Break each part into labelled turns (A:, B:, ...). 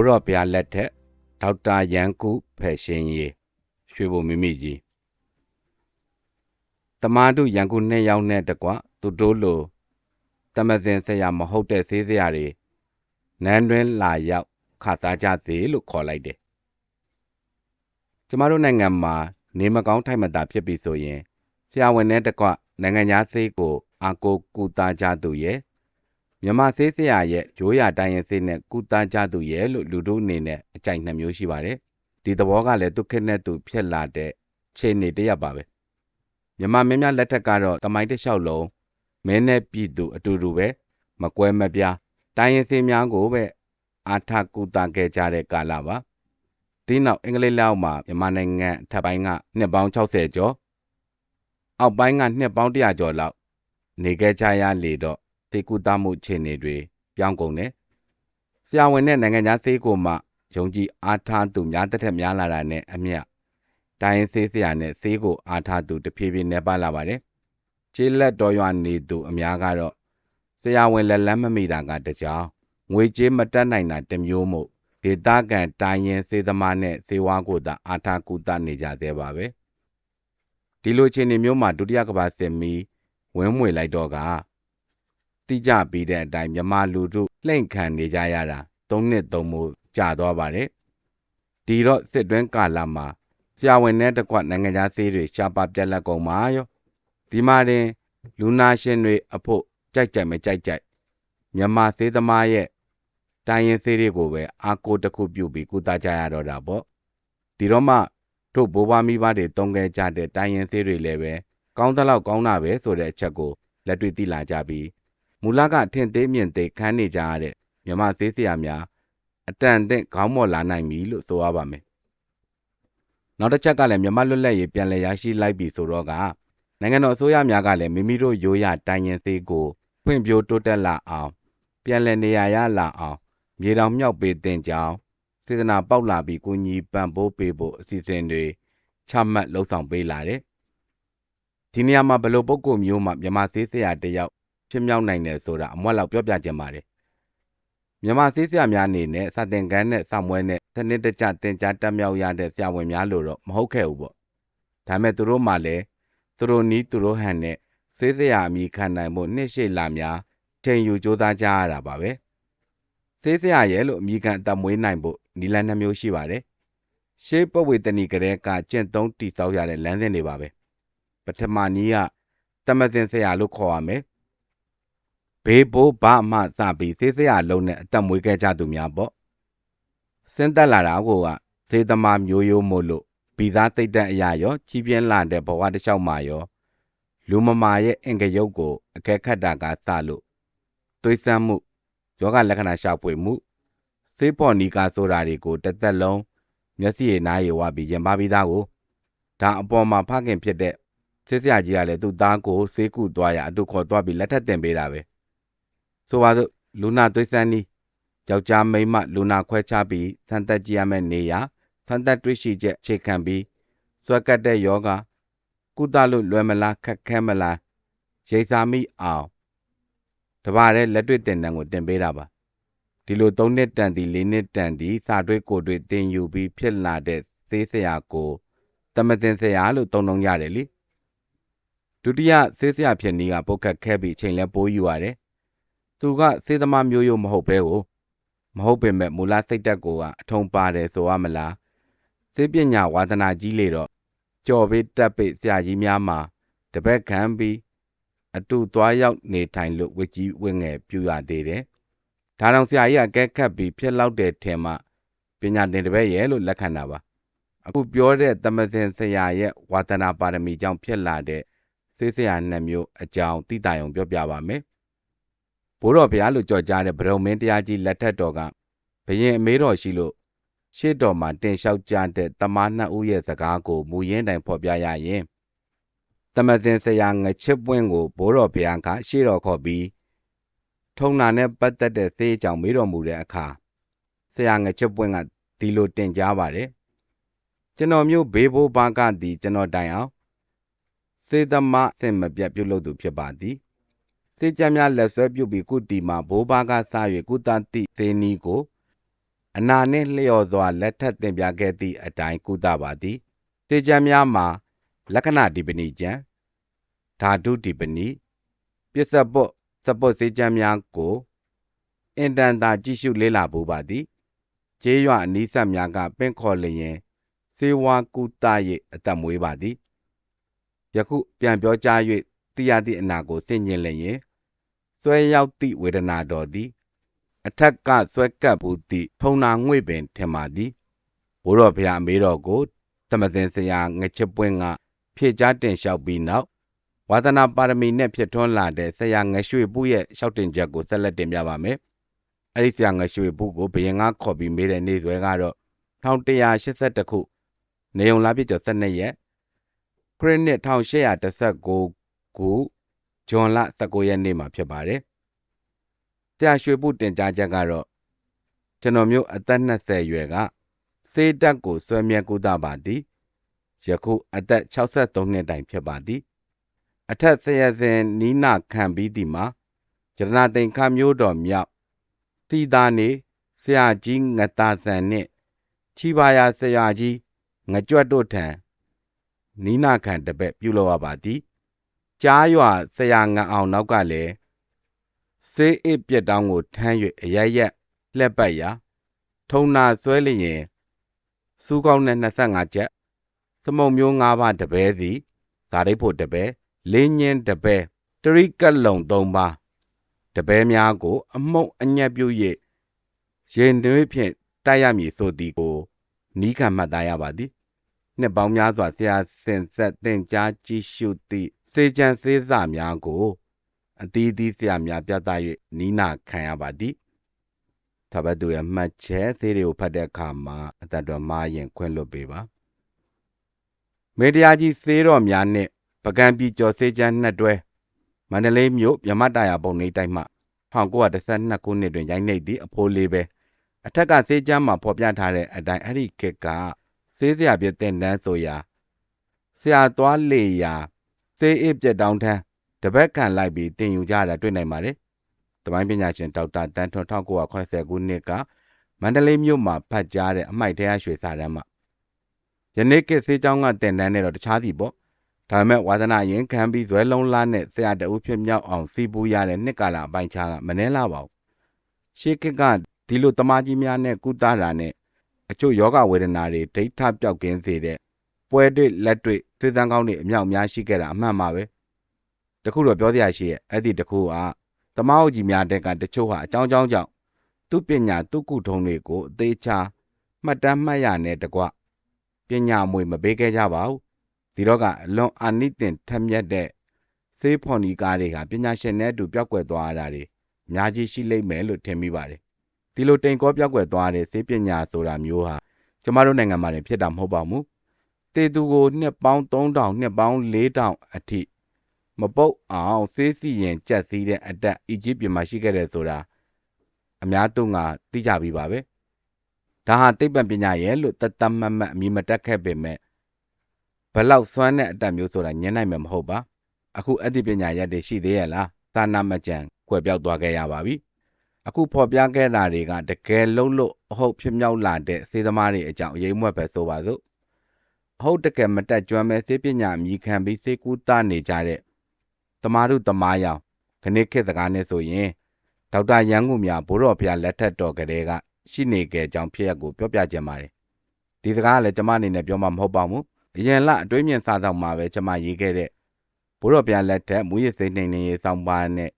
A: ဘိုးတော်ဘုရားလက်ထက်ဒေါက်တာရန်ကုဖယ်ရှင်ကြီးရွှေဘုံမိမိကြီးတမားတို့ရန်ကုနှစ်ယောက်နဲ့တကွသူတို့လိုတမစင်ဆရာမဟုတ်တဲ့သေးစရာတွေနန်းတွင်လာရောက်ခါစားကြစေလို့ခေါ်လိုက်တယ်ကျမတို့နိုင်ငံမှာနေမကောင်းထိုက်မတာဖြစ်ပြီဆိုရင်ဆရာဝန်နဲ့တကွနိုင်ငံသားစိတ်ကိုအာကိုကူတာကြသူရဲ့ မြမဆေးဆရာရဲ့ရိုးရာတိုင်းရင်ဆေးနဲ့ကူတာကြသူရဲ့လို့လူတို့အနေနဲ့အကြိုက်နှမျိုးရှိပါတယ်ဒီသဘောကလည်းဒုက္ခနဲ့သူဖြစ်လာတဲ့ခြေနေတရက်ပါပဲမြမမင်းများလက်ထက်ကတော့တမိုင်းတစ်လျှောက်လုံးမင်းနဲ့ပြည်သူအတူတူပဲမကွဲမပြားတိုင်းရင်ဆေးများကိုပဲအာထကူတာခဲ့ကြတဲ့ကာလပါဒီနောက်အင်္ဂလိပ်လောက်မှာမြန်မာနိုင်ငံအထက်ပိုင်းကနှစ်ပေါင်း60ကျော်အောက်ပိုင်းကနှစ်ပေါင်း100ကျော်လောက်နေခဲ့ကြရလေတော့ သေကူတာမှုခြေနေတွေပြောင်းကုန်တယ်ဆရာဝန်နဲ့နိုင်ငံသားသေးကိုမှယုံကြည်အားထားသူများတစ်ထက်များလာတာနဲ့အမျှတိုင်းဆေးဆရာနဲ့ဆေးကိုအားထားသူတဖြည်းဖြည်းနှဲပါလာပါတယ်ခြေလက်တော်ရွာနေသူအများကတော့ဆရာဝန်လက်လန်းမမိတာကတကြောင်ငွေကြေးမတက်နိုင်တာတစ်မျိုးမို့ဒေသခံတိုင်းရင်စေသမားနဲ့စေဝါကိုသာအာထာကုသနေကြသေးပါပဲဒီလိုအခြေအနေမျိုးမှာဒုတိယကမ္ဘာစစ်မီဝင်းမွေလိုက်တော့က တိကျပြီးတဲ့အတိုင်းမြမလူတို့လှိမ့်ခံနေကြရတာ၃နှစ်သုံးမို့ကြာသွားပါတယ်ဒီတော့စစ်တွင်းကာလမှာဆရာဝန်နဲ့တကွနိုင်ငံသားဆေးတွေရှားပါပြက်လက်ကုန်ပါရောဒီမှာတင်လူနာရှင်တွေအဖို့ကြိုက်ကြိုက်မကြိုက်ကြိုက်မြန်မာဆေးသမားရဲ့တိုင်းရင်ဆေးတွေကိုပဲအာကိုတစ်ခုပြုတ်ပြီးကုသကြရတော့တာပေါ့ဒီတော့မှတို့ဘိုးဘွားမိဘတွေတုံးခဲ့ကြတဲ့တိုင်းရင်ဆေးတွေလည်းပဲကောင်းသလောက်ကောင်းတာပဲဆိုတဲ့အချက်ကိုလက်တွေ့သိလာကြပြီး မူလကထင်သေးမြင်သေးခန်းနေကြရတဲ့မြမဆေးဆရာများအတန်အသင့်ခေါင်းမော်လာနိုင်ပြီလို့ဆိုရပါမယ်နောက်တစ်ချက်ကလည်းမြမလွတ်လပ်ရေးပြန်လည်ရရှိလိုက်ပြီဆိုတော့ကနိုင်ငံတော်အစိုးရများကလည်းမိမိတို့ရိုးရတိုင်းရင်သေးကိုဖွံ့ဖြိုးတိုးတက်လာအောင်ပြန်လည်နေရာရလာအောင်မြေတောင်မြောက်ပေးတင်ကြောင်းစေတနာပေါက်လာပြီးကိုကြီးပံ့ပိုးပေးဖို့အစီအစဉ်တွေချမှတ်လှုံ့ဆော်ပေးလာတယ်။ဒီနေရာမှာဘလို့ပုဂ္ဂိုလ်မျိုးမှမြမသေးဆရာတယောက် ဖြစ်မြောက်နိုင်တယ်ဆိုတာအမွက်လောက်ပြောပြခြင်းပါတယ်။မြမသေးဆရာများအနေနဲ့စာတင်ကန်းနဲ့စာမွဲနဲ့စနစ်တကျတင် जा တက်မြောက်ရတဲ့ဆရာဝန်များလို့တော့မဟုတ်ခဲ့ဘူးပေါ့။ဒါမဲ့သူတို့မှလည်းသူတို့နီးသူတို့ဟန်နဲ့ဆေးဆရာအမိခံနိုင်မှုနှစ်ရှိလာများချိန်ယူစူးစမ်းကြရတာပါပဲဆေးဆရာရဲ့လို့အမိခံအသက်မွေးနိုင်ဖို့နီလန်းနှမျိုးရှိပါတယ်ရှေးပဝေတဏီကလေးကကျင့်သုံးတည်ဆောက်ရတဲ့လမ်းစဉ်တွေပါပဲပထမနည်းကတမစင်ဆရာလို့ခေါ်ရမယ် ဘေးဘိုးဘာမှစပြီးဆေးဆရာလုံးနဲ့အသက်မွေးခဲ့ကြသူများပေါ့စင်းတက်လာတာကဈေးသမားမျိုးရိုးမို့လို့ဗီဇာသိတ်တဲ့အရာရောကြီးပြင်းလာတဲ့ဘဝတစ်လျှောက်မှာရော လူမမာရဲ့အင်္ဂယုတ်ကိုအကဲခတ်တာကစလို့သွေးဆန်းမှုယောဂလက္ခဏာရှာဖွေမှုစေးပေါ်နီကာဆိုတာတွေကိုတစ်သက်လုံးမျက်စိရည်နားရည်ဝပြီးရင်ပါပြီးသားကိုဒါအပေါ်မှာဖခင်ဖြစ်တဲ့ဆေးဆရာကြီးကလည်းသူ့သားကိုဆေးကုသွားရအတူခေါ်သွားပြီးလက်ထပ်တင်ပေးတာပဲ ဆိုပါစို့လူနာသွေးဆန်းနီးယောက်ျားမိန်းမလူနာခွဲခြားပြီးဆန်သက်ကြည့်ရမယ့်နေရာဆန်သက်တွေ့ရှိချက်အခြေခံပြီးစွဲကတ်တဲ့ယောဂကုသလို့လွယ်မလားခက်ခဲမလားရိတ်စာမိအောင်တပါးတဲ့လက်တွေ့တင်တန်းကိုတင်ပေးတာပါဒီလို၃နှစ်တန်သည်၄နှစ်တန်သည်စာတွေးကိုတွေတင်ယူပြီးဖြစ်လာတဲ့သေးဆရာကိုတမတင်ဆရာလို့သုံးလုံးရတယ်လေဒုတိယဆေးဆရာဖြစ်နည်းကပုတ်ခတ်ခဲပြီးချိန်လဲပိုးယူရတယ် သူကစေသမားမျိုးရိုးမဟုတ်ပဲကိုမဟုတ်ပင်မဲ့မူလစိတ်တက်ကိုကအထုံပါတယ်ဆိုရမလားစေပညာဝါသနာကြီးလေတော့ကြော်ပေးတက်ပိတ်ဆရာကြီးများမှာတပည့်ခံပြီးအတူသွားရောက်နေထိုင်လို့ဝကြီးဝငယ်ပြူရသေးတယ်။ဒါတောင်ဆရာကြီးကကဲခတ်ပြီးဖြစ်လောက်တဲ့ထင်မှပညာသင်တပည့်ရဲ့လို့လက်ခံတာပါ။အခုပြောတဲ့တမစင်ဆရာရဲ့ဝါသနာပါရမီကြောင့်ဖြစ်လာတဲ့စေးဆရာနှစ်မျိုးအကြောင်းသိတာယုံပြောပြပါမယ်။ ဘိုးတော်ဘုရားလို့ကြော်ကြားတဲ့ဗရုံမင်းတရားကြီးလက်ထက်တော်ကဘယင်အမေတော်ရှိလို့ရှေ့တော်မှာတင်လျှောက်ကြတဲ့တမန်နှစ်ဦးရဲ့စကားကိုမူရင်းတိုင်ဖော်ပြရရင်တမစင်ဆရာငချစ်ပွင့်ကိုဘိုးတော်ဘုရားကရှေ့တော်ခေါ်ပြီးထုံနာနဲ့ပတ်သက်တဲ့သေးကြောင်မေးတော်မူတဲ့အခါဆရာငချစ်ပွင့်ကဒီလိုတင်ကြားပါတယ်ကျွန်တော်မျိုးဘေးဘိုးဘာကသည်ကျွန်တော်တိုင်အောင်စေတမအစင်မပြတ်ပြုလုပ်သူဖြစ်ပါသည် စေကြများလက်ဆွဲပြုတ်ပြီးကုတီမှာဘိုးဘာကစ၍ကုတတိသေနီကိုအနာနှင့်လျော်စွာလက်ထပ်တင်ပြခဲ့သည့်အတိုင်းကုသပါသည်တေချမ်းများမှာ လက္ခဏာဒီပဏိကျံဓာတုဒီပဏိပစ္စပုတ်စပုတ်စေချမ်းများကိုအင်တန်သာကြည့်ရှုလေ့လာပူပါသည်ကျေးရွာအနီးဆက်များကပင့်ခေါ်လျင်စေဝါကုသ၍အသက်မွေးပါသည်ယခုပြန်ပြောကြား၍သိရသည့်အနာကိုဆင်ញင်လျင် ဆွဲရောက်သည့်ဝေဒနာတော်သည် အထက်ကဆွဲကပ်ဘူးသည့်ထုံနာငွေပင်ထင်ပါသည်ဘိုးတော်ဖျားအမေတော်ကိုသမသင်ဆရာငချပွင့်ကဖြည့်ကြားတင်လျှောက်ပြီးနောက်ဝါသနာပါရမီနဲ့ဖြစ်ထွန်းလာတဲ့ဆရာငရွှေပူရဲ့လျှောက်တင်ချက်ကိုဆက်လက်တင်ပြပါမယ်။အဲဒီဆရာငရွှေပူကိုဘယင်ကခေါ်ပြီးမေးတဲ့နေ့စွဲကတော့1182ခုနေုံလာပြည့်ကျော်12ရက်ခရစ်နှစ်1819ခု ဂျွန်လ19ရက်နေ့မှာဖြစ်ပါတယ်။ဆရာရွှေပူတင်ကြားချက်ကတော့ကျွန်တော်မျိုးအသက်20ရွယ်ကစေးတက်ကိုဆွဲမြဲကုသပါသည်ယခုအသက်63နှစ်တိုင်ဖြစ်ပါသည်အထက်ဆရာစဉ်နီးနာခံပြီးသည်မှာကျရဏတိန်ခမျိုးတော်မြောက်သီတာနေဆရာကြီးငတာဆန်နှင့်ချီပါယာဆရာကြီးငကြွတ်တို့ထံနီးနာခံတပည့်ပြုလုပ်ရပါသည် ကြားရွာဆရာငအောင်နောက်ကလည်းစေးအစ်ပြက်တောင်းကိုထမ်း၍အရရက်လှက်ပတ်ရာထုံနာဆွဲလျင်စူးကောင်းနဲ့25ချက်စမုံမျိုး၅ပါးတပဲစီဇာတိဖို့တပဲလင်းညင်းတပဲတရိကက်လုံ၃ပါးတပဲများကို အမုံအညက်ပြု၍ရင်သွေးဖြင့်တိုက်ရမည်ဆိုသည်ကိုနီးခံမှတ်သားရပါသည် နှစ်ပေါင်းများစွာ ဆရာစင်ဆက်တင်ကြားကြည့်ရှုသည့် စေကြံစေးစများကို အသီးသီးဆရာများပြသ၍နီးနာခံရပါသည်သဘတ်သူရဲ့မှတ်ချက်သေးတွေကိုဖတ်တဲ့အခါမှာအတ္တတော်မှားရင်ခွင့်လွတ်ပေးပါမေတ္တာကြီးသေးတော်များနဲ့ပကံပြည်ကျော်စေးချမ်းနှစ်တွဲမန္တလေးမြို့မြမတာယာပုံနေတိုင်းမှ1912ခုနှစ်တွင်ရိုက်နှိပ်သည့်အဖိုးလေးပဲအထက်ကစေးချမ်းမှာဖော်ပြထားတဲ့အတိုင်းအဲ့ဒီခေတ်က စေးစရာပြတဲ့တန်းဆိုရာဆရာသွားလေရာစေးအစ်ပြက်တောင်းထမ်းတပတ်ခံလိုက်ပြီးတင်ယူကြတာတွေ့နိုင်ပါတယ်။တမိုင်းပညာရှင်ဒေါက်တာတန်းထွန်း1980ခုနှစ်ကမန္တလေးမြို့မှာဖတ်ကြားတဲ့အမိုက်တရားရွှေစာတမ်းမှာယနေ့ကစေးကျောင်းကတင်တန်းနဲ့တော့တခြားစီပေါ့ဒါပေမဲ့ဝါသနာရင်ခံပြီးဇွဲလုံးလားနဲ့ဆရာတအုပ်ဖြစ်မြောက်အောင်စီပူရတဲ့နှစ်ကာလအပိုင်းခြားကမနှဲလာပါဘူးရှေးခေတ်ကဒီလိုတမားကြီးများနဲ့ကုသတာနဲ့ အချို့ယောဂဝေဒနာတွေဒိဋ္ဌပြောက်ကင်းစေတဲ့ပွဲတွေ့လက်တွေ့သွေးစမ်းကောင်းတွေအမြောက်များရှိခဲ့တာအမှန်ပါပဲတခုတော့ပြောစရာရှိရဲ့အဲ့ဒီတခုကတမားအုပ်ကြီးများတဲ့ကတချို့ဟာအကြောင်းကြောင်းကြောင့်သူ့ပညာသူ့ကုထုံးတွေကိုအသေးချာမှတ်တမ်းမှတ်ရနဲ့တကွပညာမွေမပေးခဲ့ကြပါဘူးဒီတော့ကအလွန်အာနိသင်ထက်မြက်တဲ့စေးဖော်နီကားတွေကပညာရှင်နဲ့အတူပြောက်ကွယ်သွားတာတွေအများကြီးရှိလိမ့်မယ်လို့ထင်မိပါတယ် ဒီလိုတိမ်ကောပြောက်ကွယ်သွားတဲ့စေးပညာဆိုတာမျိုးဟာကျမတို့နိုင်ငံမှာဖြစ်တာမဟုတ်ပါဘူးတေသူကိုနှစ်ပေါင်း3000နှစ်ပေါင်း4000အထိမပုတ်အောင်စေးစီရင်ကြက်စီးတဲ့အတက်အီဂျစ်ပြည်မှာရှိခဲ့တယ်ဆိုတာအများသူငါသိကြပြီပါပဲဒါဟာသိပ္ပံပညာရဲ့လို့တသက်မတ်မတ်အမိမတက်ခဲ့ပေမဲ့ဘလောက်စွမ်းတဲ့အတက်မျိုးဆိုတာညံ့နိုင်မှာမဟုတ်ပါအခုအသိပညာရက်တွေရှိသေးရဲ့လားသာနာမကြံကွယ်ပြောက်သွားခဲ့ရပါပြီ အခုဖော်ပြခဲ့တာတွေကတကယ်လုံးလို့အဟုတ်ဖြစ်မြောက်လာတဲ့စေသမားတွေအကြောင်းအရေးမွက်ပဲဆိုပါစို့အဟုတ်တကယ်မတက်ကြွမဲ့စေပညာအမိခံပြီးစေကူတာနေကြတဲ့တမာရုတမာယောင်ခဏခေတ်စကားနဲ့ဆိုရင်ဒေါက်တာရန်ကုန်မြဘိုးတော်ဖျားလက်ထက်တော်ကလေးကရှိနေခဲ့ကြောင်းဖြစ်ရက်ကိုပြောပြကြပါတယ်ဒီစကားကလည်းကျမအနေနဲ့ပြောမှမဟုတ်ပါဘူးအရင်လအတွင်းမြင်စားဆောင်မှာပဲကျမရေးခဲ့တဲ့ဘိုးတော်ဖျားလက်ထက်မူရစ်စိတ်နှိမ်နေရေးဆောင်ပါနဲ့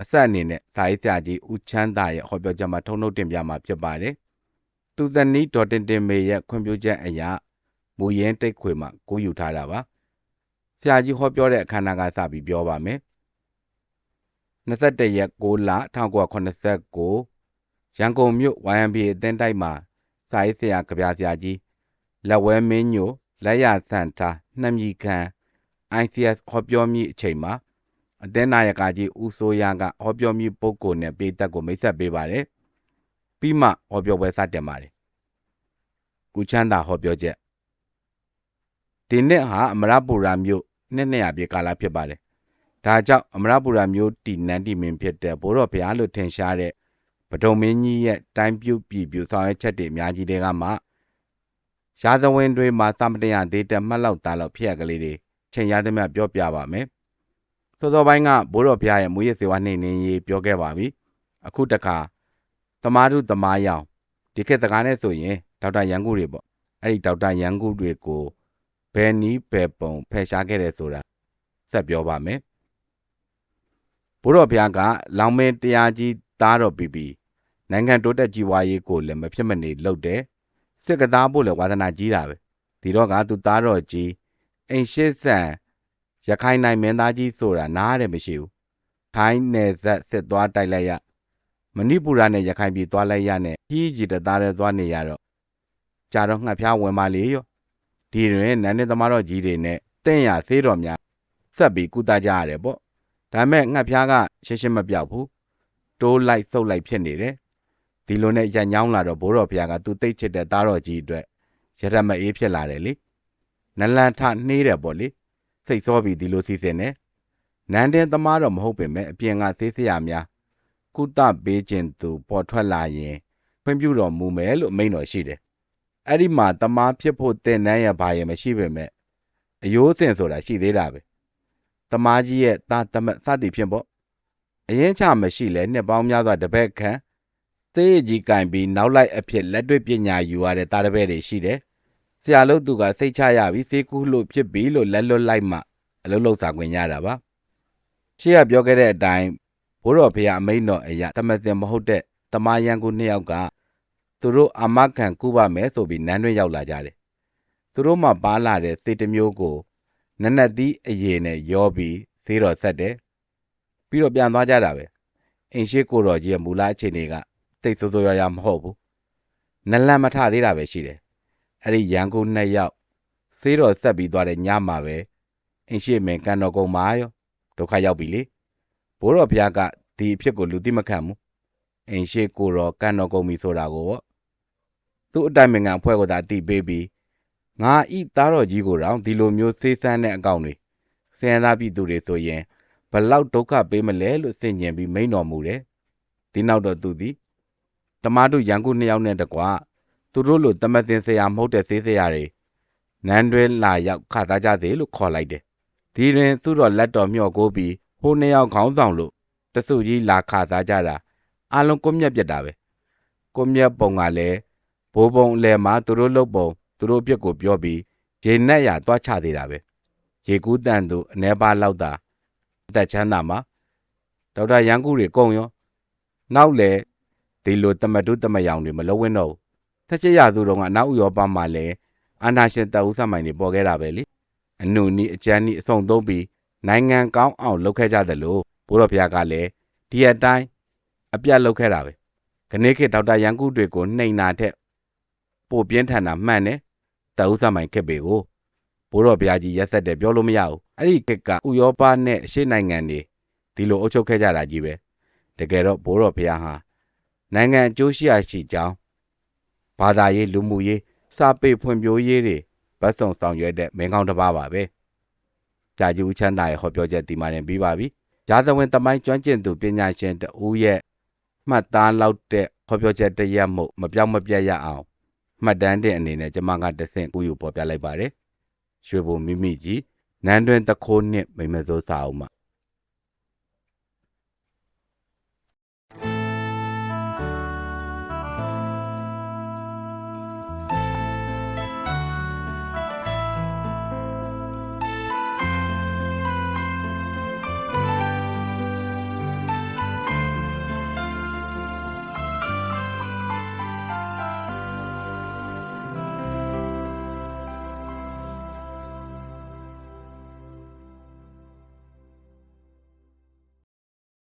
A: အဆက်အနေနဲ့စာရေးဆရာကြီးဦးချမ်းသာရဲ့ဟောပြောချက်မှာထုံနှုတ်တင်ပြမှာဖြစ်ပါတယ်သူဇနီးဒေါ်တင်တင်မေရဲ့ခွင့်ပြုချက်အရာမူရင်းတိတ်ခွေမှာကိုးယူထားတာပါဆရာကြီးဟောပြောတဲ့အခမ်းအနားကစပြီးပြောပါမယ်21ရက်6လ1989ရန်ကုန်မြို့ YMBA အသင်းတိုက်မှာစာရေးဆရာကြပြဆရာကြီးလက်ဝဲမင်းညိုလက်ရဆန်တာနှမြီခံ ICS ဟောပြောမိအချိန်မှာ အသင်းနာယကကြီးဦးစိုးရကဟောပြောမိပုဂ္ဂိုလ်နဲ့ပေးသက်ကိုမိတ်ဆက်ပေးပါတယ်ပြီးမှဟောပြောပွဲစတင်ပါတယ်ကုချမ်းသာဟောပြောချက်ဒီနှစ်ဟာအမရပူရာမြို့နှစ်နှစ်ရာပြည့်ကာလဖြစ်ပါတယ်ဒါကြောင့်အမရပူရာမြို့တီနန်းတီမင်းဖြစ်တဲ့ဘိုးတော်ဘုရားလို့ထင်ရှားတဲ့ပဒုံမင်းကြီးရဲ့တိုင်းပြုတ်ပြည်ပြူဆောင်ရွက်ချက်တွေအများကြီးတွေကမှရာဇဝင်တွေမှာသမတရဒေတာမှတ်လောက်သားလောက်ဖြစ်ရကလေးတွေချိန်ရသမျှပြောပြပါမယ် စောစောပိုင်းကဘိုးတော်ဖျားရဲ့မူရစေဝါနှိမ့်နေရေးပြောခဲ့ပါပြီအခုတခါသမားတို့သမားယောင်ဒီခေတ်စကားနဲ့ဆိုရင်ဒေါက်တာရန်ကူတွေပေါ့အဲ့ဒီဒေါက်တာရန်ကူတွေကိုဘယ်နီးဘယ်ပုံဖယ်ရှားခဲ့တယ်ဆိုတာဆက်ပြောပါမယ်ဘိုးတော်ဖျားကလောင်မင်းတရားကြီးသားတော်ပြီးပြီးနိုင်ငံတိုးတက်ကြီးဝါရေးကိုလည်းမဖြစ်မနေလုပ်တယ်စစ်ကသားဖို့လည်းဝါသနာကြီးတာပဲဒီတော့ကသူသားတော်ကြီးအိမ်ရှိဆန် ရခိုင်နိုင်မင်းသားကြီးဆိုတာနားရတယ်မရှိဘူးထိုင်းနယ်ဇက်စစ်သွားတိုက်လိုက်ရမဏိပူရနဲ့ရခိုင်ပြည်သွားလိုက်ရနဲ့ကြီးကြီးတသားတဲ့သွားနေရတော့ကြာတော့ငှက်ဖျားဝင်ပါလေရောဒီတွင်နန်းနေသမားတော်ကြီးတွေနဲ့တင့်ရသေးတော်များဆက်ပြီးကုသကြရတယ်ပေါ့ဒါမဲ့ငှက်ဖျားကရှင်းရှင်းမပြောက်ဘူးတိုးလိုက်ဆုပ်လိုက်ဖြစ်နေတယ်ဒီလိုနဲ့ရညောင်းလာတော့ဘိုးတော်ဖျားကသူတိတ်ချစ်တဲ့သားတော်ကြီးအတွက်ရရမအေးဖြစ်လာတယ်လေနလန်ထနှေးတယ်ပေါ့လေ စိတ်စောပြီးဒီလိုစီစဉ်နေနန်းတင်သမားတော့မဟုတ်ပေမဲ့အပြင်ကသေးစရာများကုသပေးခြင်းသူပေါ်ထွက်လာရင်ဖွင့်ပြတော်မူမယ်လို့မိန့်တော်ရှိတယ်အဲ့ဒီမှာတမားဖြစ်ဖို့တင်နန်းရဘာရင်မရှိပေမဲ့အယိုးစင်ဆိုတာရှိသေးတာပဲတမားကြီးရဲ့တာသမက်စသည်ဖြင့်ပေါ့အရင်ချမရှိလဲနှစ်ပေါင်းများစွာတပည့်ခန့်သေးကြီးကင်ပြီးနောက်လိုက်အဖြစ်လက်တွေ့ပညာယူရတဲ့တာတပည့်တွေရှိတယ် ဆရာလို့သူကစိတ်ချရပြီးစေကူးလို့ဖြစ်ပြီလို့လက်လွတ်လိုက်မှအလုပ်လုပ်စာခွင့်ရတာပါရှေ့ကပြောခဲ့တဲ့အတိုင်းဘိုးတော်ဖေကအမိန့်တော်အရာသမစင်မဟုတ်တဲ့တမယန်ကူနှစ်ယောက်ကသူတို့အမခံကူပါမယ်ဆိုပြီးနန်းတွင်းရောက်လာကြတယ်သူတို့မှပါလာတဲ့စေတမျိုးကိုနက်နက်သီးအရေနဲ့ရောပြီးဈေးတော်ဆက်တယ်ပြီးတော့ပြန်သွားကြတာပဲအိမ်ရှိကိုတော်ကြီးရဲ့မူလအခြေအနေကတိတ်ဆိုးဆိုးရွားရွားမဟုတ်ဘူးနလန်မထသေးတာပဲရှိတယ် အဲ့ဒီရန်ကုန်နှစ်ယောက်ဈေးတော်ဆက်ပြီးသွားတဲ့ညမှာပဲအင်းရှိမင်းကန်တော်ကုံမာရောဒုက္ခရောက်ပြီလေဘိုးတော်ဘုရားကဒီအဖြစ်ကိုလူသိမခံဘူးအင်းရှိကိုတော်ကန်တော်ကုံပြီဆိုတာကိုပေါ့သူ့အတိုင်ပင်ခံအဖွဲ့ကသာအတိပေးပြီးငါဤသားတော်ကြီးကိုတော့ဒီလိုမျိုးစေးစမ်းတဲ့အကောင့်တွေစင်သားပြည်သူတွေဆိုရင်ဘလောက်ဒုက္ခပေးမလဲလို့စင်ကျင်ပြီးမိန်တော်မူတယ်ဒီနောက်တော့သူသည်တမားတို့ရန်ကုန်နှစ်ယောက်နဲ့တကွာ သူတို့လိုတမတင်ဆရာမဟုတ်တဲ့သေးဆရာတွေနန်းတွဲလာရောက်ခသားကြသေးလို့ခေါ်လိုက်တယ်ဒီတွင်သူ့တော်လက်တော်မျှော်ကိုပြီးဟိုနှစ်ယောက်ခေါင်းဆောင်လို့တဆုကြီးလာခသားကြတာအလုံးကွမျက်ပြက်တာပဲကွမျက်ပုံကလည်းဘိုးဘုံအလဲမှာသူတို့လုတ်ပုံသူတို့ပြက်ကိုပြောပြီးရေနက်ရသွားချသေးတာပဲရေကူးတန်သူအ ਨੇ ပါလောက်တာအသက်ချမ်းသာမှာဒေါက်တာရန်ကူတွေကုံရောနောက်လေဒီလိုတမတုတမယောင်တွေမလုံးဝင်းတော့ဘူး ဆက်ချစ်ရသူတော်ကအနောက်ဥရောပမှာလည်းအာနာရှင်တပ်ဦးဆက်မိုင်တွေပေါ်ခဲ့တာပဲလေအနုနီအကျန်းနီအစုံသုံးပြီးနိုင်ငံကောင်းအောင်လုပ်ခဲ့ကြတယ်လို့ဘိုးတော်ဘုရားကလည်းဒီအတိုင်းအပြတ်လုပ်ခဲ့တာပဲခနေ့ခေတ်ဒေါက်တာရန်ကုတွေကိုနှိမ်နာတဲ့ပိုပြင်းထန်တာမှန်တယ်တပ်ဦးဆက်မိုင်ခက်ပေကိုဘိုးတော်ဘုရားကြီးရက်ဆက်တယ်ပြောလို့မရဘူးအဲ့ဒီခေတ်ကဥရောပနဲ့အရှေ့နိုင်ငံတွေဒီလိုအုပ်ချုပ်ခဲ့ကြတာကြီးပဲတကယ်တော့ဘိုးတော်ဘုရားဟာနိုင်ငံအကျိုးရှိရရှိကြောင်း ဘာသာရေးလူမှုရေးစာပေဖွံ့ဖြိုးရေးတွေဗတ်စုံဆောင်ရွက်တဲ့မင်းကောင်းတစ်ပါးပါပဲကြာကြီးဦးချမ်းသာရဲ့ဟောပြောချက်ဒီမှာနေပြီးပါပြီရာဇဝင်တမိုင်းကျွမ်းကျင်သူပညာရှင်တဦးရဲ့မှတ်သားလောက်တဲ့ဟောပြောချက်တရက်မို့မပြောင်းမပြတ်ရအောင်မှတ်တမ်းတဲ့အနေနဲ့ကျွန်မကတဆင့်ဥယူပေါ်ပြလိုက်ပါတယ်ရွှေဘုံမိမိကြီးနန်းတွင်တခိုးနှစ်မိမစိုးစာအုပ်မှာ